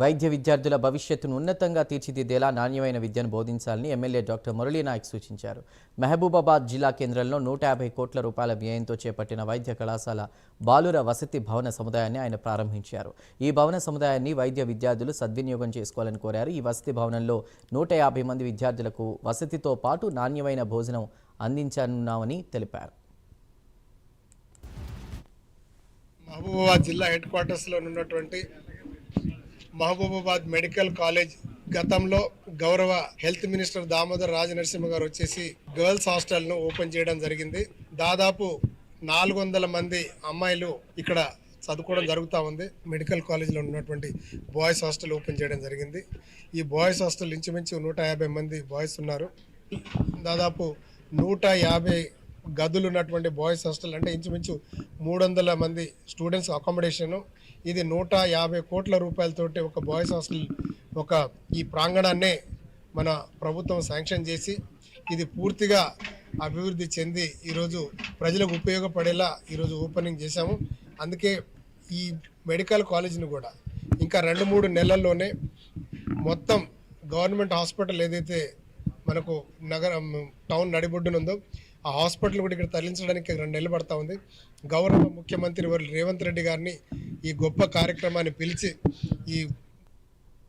వైద్య విద్యార్థుల భవిష్యత్తును ఉన్నతంగా తీర్చిదిద్దేలా నాణ్యమైన విద్యను బోధించాలని ఎమ్మెల్యే డాక్టర్ మురళీనాయక్ సూచించారు. మహబూబాబాద్ జిల్లా కేంద్రంలో నూట యాభై కోట్ల రూపాయల వ్యయంతో చేపట్టిన వైద్య కళాశాల బాలుర వసతి భవన సముదాయాన్ని ఆయన ప్రారంభించారు. ఈ భవన సముదాయాన్ని వైద్య విద్యార్థులు సద్వినియోగం చేసుకోవాలని కోరారు. ఈ వసతి భవనంలో నూట యాభై మంది విద్యార్థులకు వసతితో పాటు నాణ్యమైన భోజనం అందించనున్నామని తెలిపారు. మహబూబాబాద్ జిల్లా హెడ్ క్వార్టర్స్లో ఉన్నటువంటి మహబూబాబాద్ మెడికల్ కాలేజ్ గతంలో గౌరవ హెల్త్ మినిస్టర్ దామోదర్ రాజనరసింహ గారు వచ్చేసి గర్ల్స్ హాస్టల్ను ఓపెన్ చేయడం జరిగింది. దాదాపు నాలుగు వందల మంది అమ్మాయిలు ఇక్కడ చదువుకోవడం జరుగుతూ ఉంది. మెడికల్ కాలేజ్లో ఉన్నటువంటి బాయ్స్ హాస్టల్ ఓపెన్ చేయడం జరిగింది. ఈ బాయ్స్ హాస్టల్ ఇంచుమించు నూట యాభై మంది బాయ్స్ ఉన్నారు. దాదాపు నూట యాభై గదులు ఉన్నటువంటి బాయ్స్ హాస్టల్ అంటే ఇంచుమించు మూడు వందల మంది స్టూడెంట్స్ అకామిడేషను. ఇది నూట యాభై కోట్ల రూపాయలతోటి ఒక బాయ్స్ హాస్టల్ ఒక ఈ ప్రాంగణాన్నే మన ప్రభుత్వం శాంక్షన్ చేసి ఇది పూర్తిగా అభివృద్ధి చెంది ఈరోజు ప్రజలకు ఉపయోగపడేలా ఈరోజు ఓపెనింగ్ చేశాము. అందుకే ఈ మెడికల్ కాలేజీని కూడా ఇంకా రెండు మూడు నెలల్లోనే మొత్తం గవర్నమెంట్ హాస్పిటల్ ఏదైతే మనకు నగరం టౌన్ నడిబొడ్డున ఉందో ఆ హాస్పిటల్ కూడా ఇక్కడ తరలించడానికి రెండు నెలలు పడతా ఉంది. గౌరవ ముఖ్యమంత్రి వారు రేవంత్ రెడ్డి గారిని ఈ గొప్ప కార్యక్రమాన్ని పిలిచి ఈ